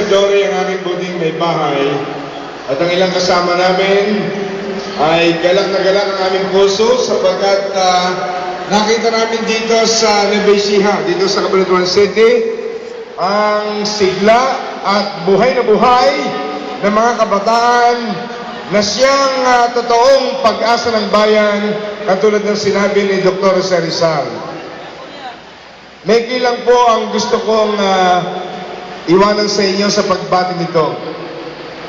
Sir Dory ang aking buting may bahay at ang ilang kasama namin ay galak na galak ang aming puso sapagkat ah, nakita namin dito sa Nevesia, dito sa Cabanatuan City, ang sigla at buhay na buhay ng mga kabataan na siyang ah, totoong pag-asa ng bayan katulad ng sinabi ni Dr. Jose Rizal. May lang po ang gusto kong ah, iwanan sa inyo sa pagbati nito.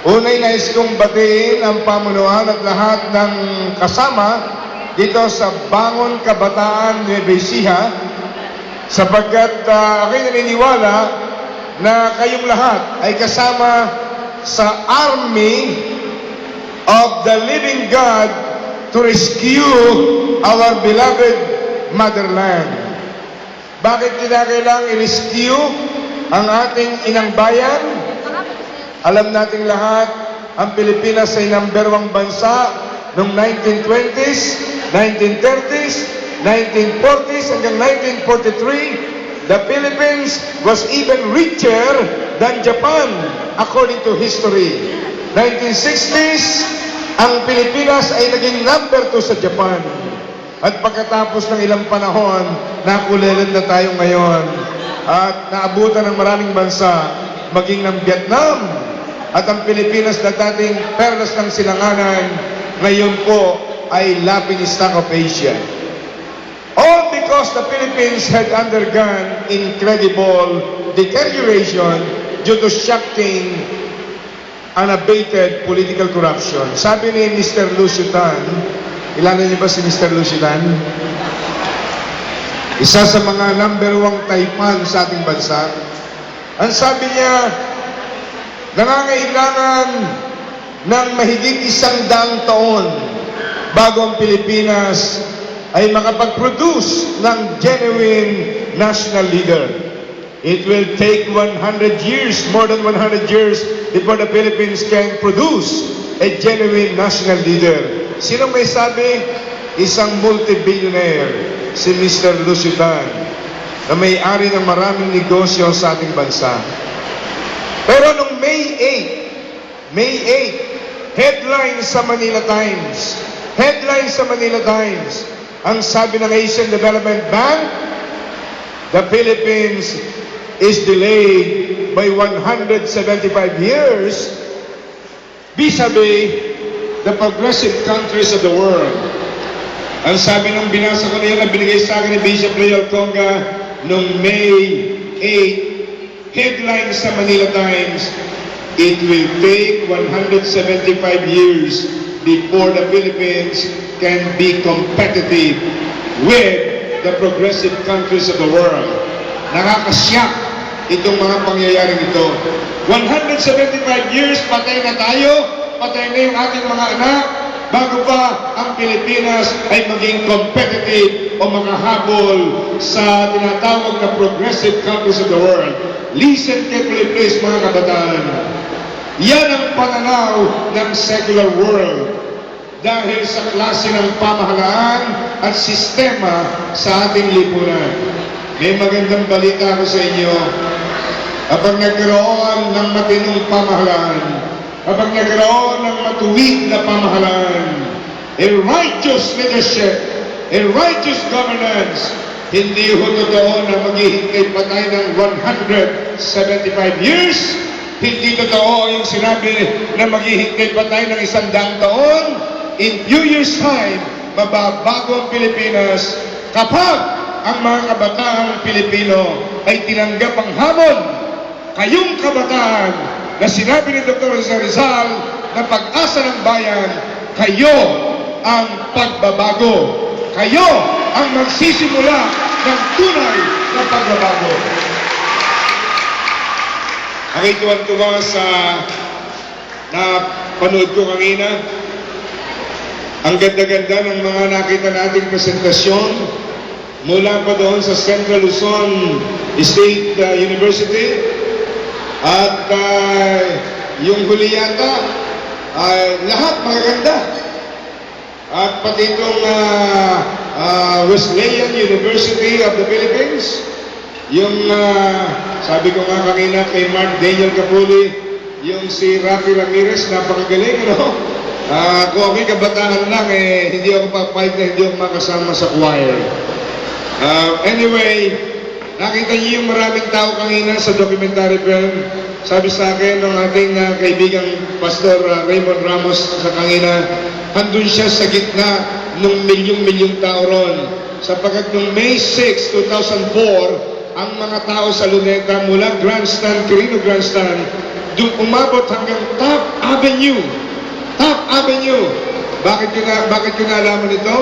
Unay nais kong batiin ang pamunuan at lahat ng kasama dito sa Bangon Kabataan ni Besiha sapagkat uh, ako'y naniniwala na kayong lahat ay kasama sa army of the living God to rescue our beloved motherland. Bakit kinakailangang i-rescue ang ating inang bayan? Alam nating lahat, ang Pilipinas ay number one bansa noong 1920s, 1930s, 1940s hanggang 1943. The Philippines was even richer than Japan according to history. 1960s, ang Pilipinas ay naging number two sa Japan. At pagkatapos ng ilang panahon, nakulilan na tayo ngayon. At naabutan ng maraming bansa, maging ng Vietnam. At ang Pilipinas na dating perlas ng silanganan, ngayon po ay laughing stock of Asia. All because the Philippines had undergone incredible deterioration due to shocking unabated political corruption. Sabi ni Mr. Lucio Tan, Ilala niyo ba si Mr. Lucidan? Isa sa mga number one taipan sa ating bansa. Ang sabi niya, nangangailangan ng mahigit isang daang taon bago ang Pilipinas ay makapag-produce ng genuine national leader. It will take 100 years, more than 100 years, before the Philippines can produce a genuine national leader. Sino may sabi? Isang multi-billionaire, si Mr. Lucidan, na may-ari ng maraming negosyo sa ating bansa. Pero nung May 8, May 8, headline sa Manila Times, headline sa Manila Times, ang sabi ng Asian Development Bank, the Philippines is delayed by 175 years vis-a-vis the progressive countries of the world. Ang sabi nung binasa ko niya na binigay sa akin ni Bishop Leal Conga noong May 8, headline sa Manila Times, It will take 175 years before the Philippines can be competitive with the progressive countries of the world. Nakakasyak itong mga pangyayaring ito. 175 years, patay na tayo, patay na yung ating mga anak, bago pa ang Pilipinas ay maging competitive o makahabol sa tinatawag na progressive countries of the world. Listen carefully please mga kabataan. Yan ang pananaw ng secular world dahil sa klase ng pamahalaan at sistema sa ating lipunan. May magandang balita ako sa inyo. Kapag nagkaroon ng matinong pamahalaan, kapag nagkaroon ng matuwid na pamahalaan, a righteous leadership, a righteous governance, hindi ho totoo na maghihintay pa tayo ng 175 years. Hindi totoo yung sinabi na maghihintay pa tayo ng isang daang taon. In few years time, mababago ang Pilipinas kapag ang mga kabataang Pilipino ay tinanggap ang hamon. Kayong kabataan na sinabi ni Dr. Jose Rizal na pag-asa ng bayan, kayo ang pagbabago. Kayo ang magsisimula ng tunay na pagbabago. Ako'y tuwan-tuwa sa na panood ko kanina. Ang ganda-ganda ng mga nakita nating presentasyon mula pa doon sa Central Luzon State uh, University at uh, yung huli yata uh, lahat magaganda at pati itong uh, uh, Wesleyan University of the Philippines yung ah, sabi ko nga kanina kay Mark Daniel Capuli, yung si Rafi Ramirez, napakagaling, ano? Ah, kung ako'y kabataan lang, eh, hindi ako papayag na hindi ako makasama sa choir. Ah, anyway, nakita niyo yung maraming tao kanina sa documentary film. Sabi sa akin ng ating ah, kaibigang Pastor ah, Raymond Ramos sa kanina, andun siya sa gitna ng milyong-milyong tao ron. Sapagkat noong May 6, 2004, ang mga tao sa Luneta mula Grandstand, Quirino Grandstand, doon umabot hanggang Top Avenue. Top Avenue. Bakit ko na bakit ko nalaman ito?